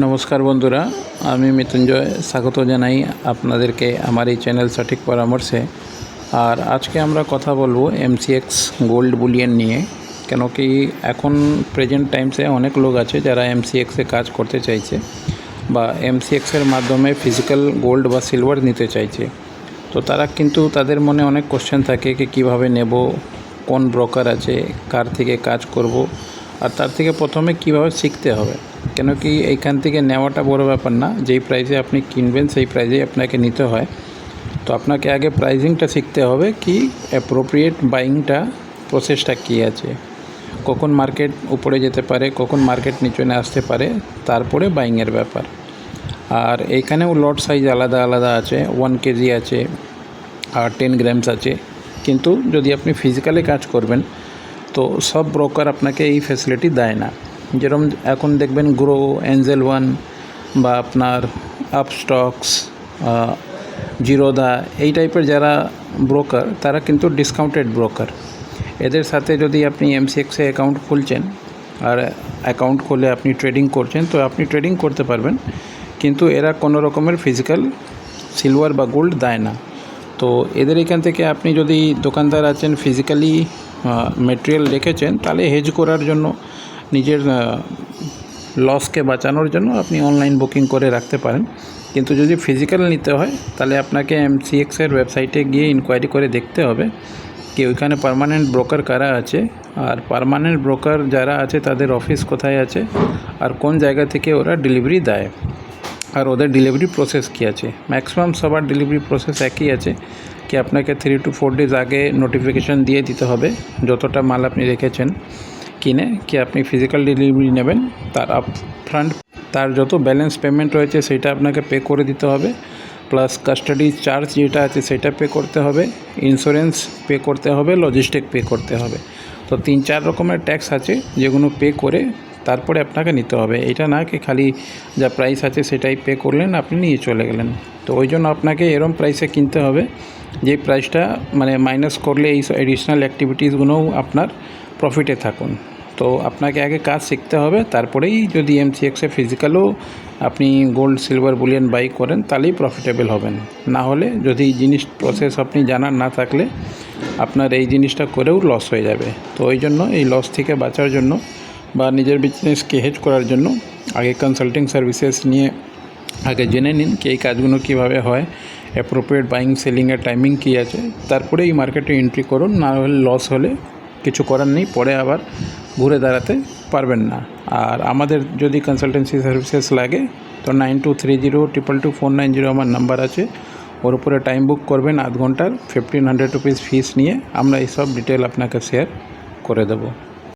নমস্কার বন্ধুরা, আমি মৃত্যুঞ্জয় স্বাগত জানাই আপনাদেরকে আমার এই চ্যানেল সঠিক পরামর্শে। আর আজকে আমরা কথা বলব এমসিএক্স গোল্ড বুলিয়ন নিয়ে কেন কি এখন প্রেজেন্ট টাইমসে অনেক লোক আছে যারা এমসিএক্সে কাজ করতে চাইছে বা এমসিএক্সের মাধ্যমে ফিজিক্যাল গোল্ড বা সিলভার নিতে চাইছে। তো তারা কিন্তু তাদের মনে অনেক কোশ্চেন থাকে কি কীভাবে নেব, কোন ব্রোকার আছে, কার থেকে কাজ করব, আর তার থেকে প্রথমে কীভাবে শিখতে হবে। কেন কি এইখান থেকে নেওয়াটা বড় ব্যাপার না। যেই প্রাইসে আপনি কিনবেন, সেই প্রাইসেই আপনাকে নিতে হয়। তো আপনাকে আগে প্রাইজিংটা শিখতে হবে কি অ্যাপ্রোপ্রিয়েট বাইংটা প্রসেসটা কী আছে। কখন মার্কেট উপরে যেতে পারে, কখন মার্কেট নিচনে আসতে পারে, তারপরে বাইংয়ের ব্যাপার। আর এইখানেও লট সাইজ আলাদা আলাদা আছে ওয়ান কেজি আছে, আর টেন গ্রামস আছে। কিন্তু যদি আপনি ফিজিক্যালি কাজ করবেন, তো সব ব্রোকার আপনাকে এই ফ্যাসিলিটি দেয় না। যেরকম এখন দেখবেন গ্রো অ্যাঞ্জেল ওয়ান বা আপনার আপস্টক্স জিরোদা এই টাইপের যারা ব্রোকার তারা কিন্তু ডিসকাউন্টেড ব্রোকার এদের সাথে যদি আপনি এমসিএক্সে অ্যাকাউন্ট খুলছেন, আর অ্যাকাউন্ট খুলে আপনি ট্রেডিং করছেন, তো আপনি ট্রেডিং করতে পারবেন, কিন্তু এরা কোনো রকমের ফিজিক্যাল সিলভার বা গোল্ড দেয় না। তো এদের এখান থেকে আপনি যদি দোকানদার আছেন ফিজিক্যালি মেটেরিয়াল রেখেছেন, তাহলে হেজ করার জন্য নিজের লসকে বাঁচানোর জন্য আপনি অনলাইন বুকিং করে রাখতে পারেন। কিন্তু যদি ফিজিক্যাল নিতে হয়, তাহলে আপনাকে এমসিএক্সের ওয়েবসাইটে গিয়ে ইনকোয়ারি করে দেখতে হবে কি ওইখানে পার্মানেন্ট ব্রোকার কারা আছে, আর পার্মানেন্ট ব্রোকার যারা আছে, তাদের অফিস কোথায় আছে, আর কোন জায়গা থেকে ওরা ডেলিভারি দেয়, আর ওদের ডেলিভারি প্রসেস কী আছে। ম্যাক্সিমাম সবার ডেলিভারি প্রসেস একই আছে, কি আপনাকে থ্রি টু ফোর ডেজ আগে নোটিফিকেশান দিয়ে দিতে হবে, যতটা মাল আপনি রেখেছেন। কিনে কি আপনি ফিজিক্যাল ডেলিভারি নেবেন, তার আপ ফ্রন্ট তার যত ব্যালেন্স পেমেন্ট রয়েছে সেটা আপনাকে পে করে দিতে হবে প্লাস কাস্টাডি চার্জ যেটা আছে সেটা পে করতে হবে ইন্স্যুরেন্স পে করতে হবে লজিস্টিক পে করতে হবে। তো তিন চার রকমের ট্যাক্স আছে, যেগুলো পে করে তারপরে আপনাকে নিতে হবে। এটা না কি খালি যা প্রাইস আছে সেটাই পে করলেন, আপনি নিয়ে চলে গেলেন। তো ওই জন্য আপনাকে এরম প্রাইসে কিনতে হবে, যে প্রাইসটা মানে মাইনাস করলে এই অ্যাডিশনাল অ্যাক্টিভিটিসগুলোও আপনার প্রফিটে থাকুন। তো আপনাকে আগে কাজ শিখতে হবে, তারপরেই যদি এমসিএক্সে ফিজিক্যালও আপনি গোল্ড সিলভার বুলিয়ান বাই করেন, তাহলেই প্রফিটেবল হবেন। না হলে যদি জিনিস প্রসেস আপনি জানার না থাকলে আপনার এই জিনিসটা করেও লস হয়ে যাবে। তো ওই জন্য এই লস থেকে বাঁচার জন্য বা নিজের বিজনেসকে হেজ করার জন্য আগে কনসাল্টিং সার্ভিসেস নিয়ে আগে জেনে নিন কি এই কাজগুলো কীভাবে হয় অ্যাপ্রোপ্রিয়েট বাইং সেলিংয়ের টাইমিং কী আছে তারপরে এই মার্কেটে এন্ট্রি করুন, না হলে লস হলে কিছু করার নেই, পরে আবার ঘুরে দাঁড়াতে পারবেন না। আর আমাদের যদি কনসালটেন্সি সার্ভিসেস লাগে, তো nine two three zero triple two four nine zero আমার নাম্বার আছে। ওর উপরে টাইম বুক করবেন, আধ ঘণ্টার ফিফটিন হান্ড্রেড রুপিস ফিস নিয়ে। আমরা এইসব ডিটেল আপনাকে শেয়ার করে দেবো।